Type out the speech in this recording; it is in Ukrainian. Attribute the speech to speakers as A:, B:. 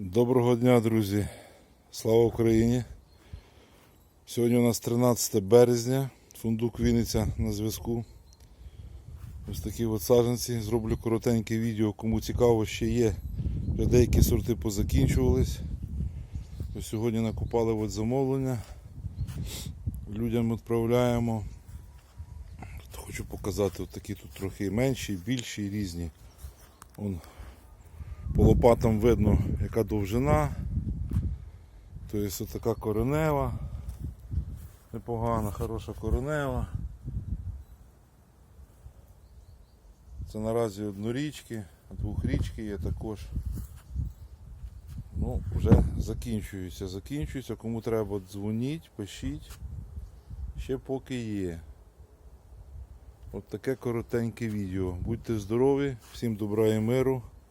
A: Доброго дня, друзі! Слава Україні! Сьогодні у нас 13 березня, фундук Вінниця на зв'язку. Ось такі от саджанці. Зроблю коротеньке відео, кому цікаво ще є. Вже деякі сорти позакінчувались. Ось сьогодні накупали от замовлення. Людям відправляємо. Хочу показати от такі тут трохи менші, більші, різні. Вон по лопатам видно, яка довжина. Тобто така коренева. Непогана, хороша коренева. Це наразі однорічки, двохрічки є також. Ну, вже закінчується, закінчується. Кому треба дзвоніть, пишіть. Ще поки є. От таке коротеньке відео. Будьте здорові, всім добра і миру.